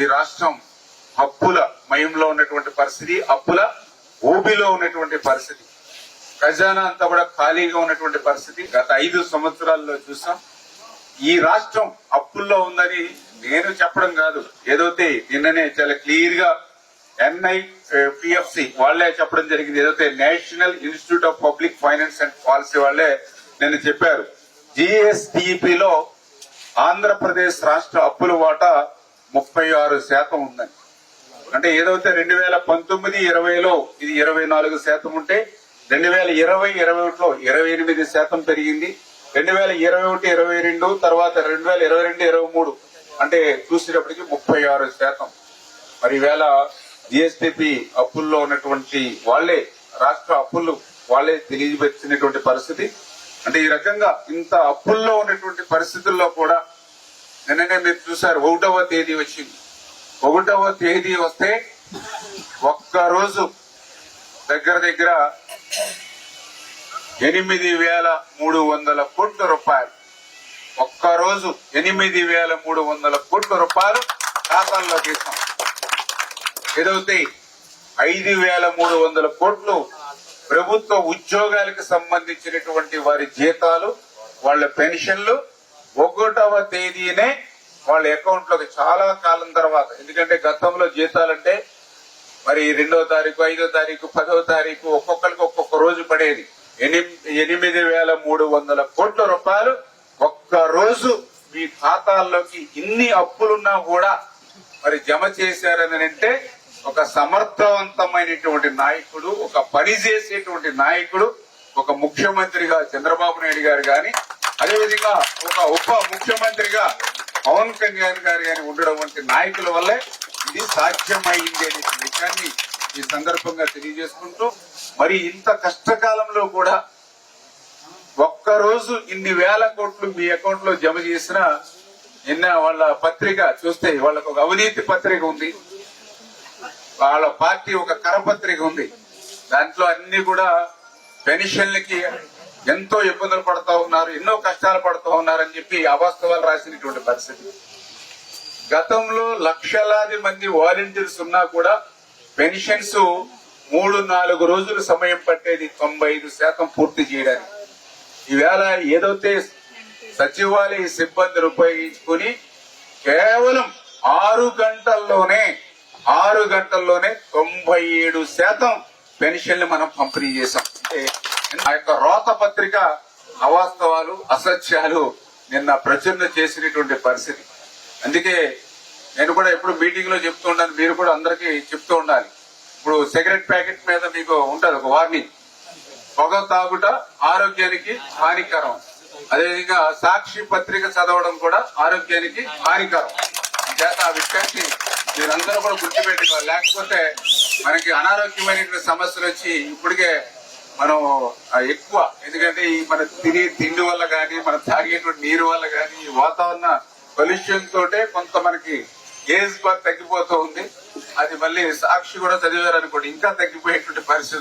ఈ రాష్ట్రం అప్పుల మయంలో ఉన్నటువంటి పరిస్థితి అప్పుల ఊబిలో ఉన్నటువంటి పరిస్థితి. ఖజానా అంతా కూడా ఖాళీగా ఉన్నటువంటి పరిస్థితి. గత ఐదు సంవత్సరాల్లో చూసాం. ఈ రాష్ట్రం అప్పుల్లో ఉందని నేను చెప్పడం కాదు. ఏదైతే నిన్ననే చాలా క్లియర్గా ఎన్ఐ పిఎఫ్సి వాళ్ళే చెప్పడం జరిగింది. ఏదైతే national institute of public finance and policy వాళ్ళే నేను చెప్పారు. జిఎస్టిపిలో ఆంధ్రప్రదేశ్ రాష్ట్ర అప్పుల వాటా ముప్పై ఆరు శాతం ఉందని అంటే ఏదైతే రెండు వేల పంతొమ్మిది ఇరవైలో ఇది ఇరవై నాలుగు శాతం ఉంటే రెండు వేల ఇరవై ఇరవై ఒకటిలో ఇరవై ఎనిమిది శాతం పెరిగింది. రెండు వేల ఇరవై ఒకటి ఇరవై రెండు తర్వాత రెండు వేల ఇరవై రెండు ఇరవై మూడు అంటే చూసేటప్పటికి ముప్పై ఆరు శాతం. మరి ఈవేళ జిఎస్టిపి అప్పుల్లో ఉన్నటువంటి వాళ్ళే రాష్ట్ర అప్పులు వాళ్ళే తెలియజేసినటువంటి పరిస్థితి. అంటే ఈ రకంగా ఇంత అప్పుల్లో ఉన్నటువంటి పరిస్థితుల్లో కూడా నిన్ననే మీరు చూసారు ఒకటవ తేదీ వచ్చింది. ఒకటవ తేదీ వస్తే ఒక్క రోజు దగ్గర దగ్గర ఎనిమిది వేల మూడు వందల కోట్ల రూపాయలు. ఒక్క రోజు ఎనిమిది వేల మూడు వందల కోట్ల రూపాయలు ఖాతాల్లో ఇస్తాం ఏదైతే ఐదు వేల మూడు వందల కోట్లు ప్రభుత్వ ఉద్యోగాలకు సంబంధించినటువంటి వారి జీతాలు వాళ్ళ పెన్షన్లు ఒకటవ తేదీనే వాళ్ళ అకౌంట్లోకి చాలా కాలం తర్వాత ఎందుకంటే గతంలో జీతాలంటే మరి రెండో తారీఖు ఐదో తారీఖు పదో తారీఖు ఒక్కొక్కరికి ఒక్కొక్క రోజు పడేది. ఎనిమిది వేల మూడు వందల కోట్ల రూపాయలు ఒక్క రోజు మీ ఖాతాల్లోకి ఇన్ని అప్పులున్నా కూడా మరి జమ చేశారని అంటే ఒక సమర్థవంతమైనటువంటి నాయకుడు ఒక పని చేసేటువంటి నాయకుడు ఒక ముఖ్యమంత్రిగా చంద్రబాబు నాయుడు గారు గాని అదేవిధంగా ఒక ఉప ముఖ్యమంత్రిగా పవన్ కళ్యాణ్ గారు గాని ఉండడం వంటి నాయకుల వల్లే ఇది సాధ్యమైంది అనే విషయాన్ని ఈ సందర్భంగా తెలియజేసుకుంటూ మరి ఇంత కష్టకాలంలో కూడా ఒక్క రోజు ఇన్ని వేల కోట్లు మీ అకౌంట్లో జమ చేసిన నిన్న వాళ్ళ పత్రిక చూస్తే వాళ్ళకు ఒక అవినీతి పత్రిక ఉంది. వాళ్ళ పార్టీ ఒక కరపత్రిక ఉంది. దాంట్లో అన్ని కూడా పెన్షన్లకి ఎంతో ఇబ్బందులు పడుతూ ఉన్నారు ఎన్నో కష్టాలు పడుతూ ఉన్నారని చెప్పి అవాస్తవాలు రాసినటువంటి పరిస్థితి. గతంలో లక్షలాది మంది వాలంటీర్స్ ఉన్నా కూడా పెన్షన్స్ మూడు నాలుగు రోజులు సమయం పట్టేది తొంభై ఐదు శాతం పూర్తి చేయడానికి. ఈవేళ ఏదైతే సచివాలయ సిబ్బందిని ఉపయోగించుకుని కేవలం ఆరు గంటల్లోనే ఆరు గంటల్లోనే తొంభై ఏడు శాతం పెన్షన్లు మనం పంపిణీ చేశాం. అంటే ఆ యొక్క రోత పత్రిక అవాస్తవాలు అసత్యాలు నిన్న ప్రచురణ చేసినటువంటి పరిస్థితి. అందుకే నేను కూడా ఎప్పుడు మీటింగ్లో చెప్తూ ఉండాలి మీరు కూడా అందరికీ చెప్తూ ఉండాలి. ఇప్పుడు సిగరెట్ ప్యాకెట్ మీద మీకు ఉంటుంది ఒక వార్నింగ్. పొగ తాగుట ఆరోగ్యానికి హానికరం. అదేవిధంగా సాక్షి పత్రిక చదవడం కూడా ఆరోగ్యానికి హానికరం. చేత ఆ విషయాన్ని మీరందరూ కూడా గుర్తుపెట్టుకోవాలి. లేకపోతే మనకి అనారోగ్యమైనటువంటి సమస్యలు వచ్చి ఇప్పటికే మనం ఎక్కువ. ఎందుకంటే ఈ మన తినే తిండి వల్ల కానీ మనం తాగేటువంటి నీరు వల్ల కానీ ఈ వాతావరణ పొల్యూషన్ తోటే కొంత మనకి ఏజ్ బార్ తగ్గిపోతూ ఉంది. అది మళ్ళీ సాక్షి కూడా చదివారు అనుకోండి ఇంకా తగ్గిపోయేటువంటి పరిస్థితి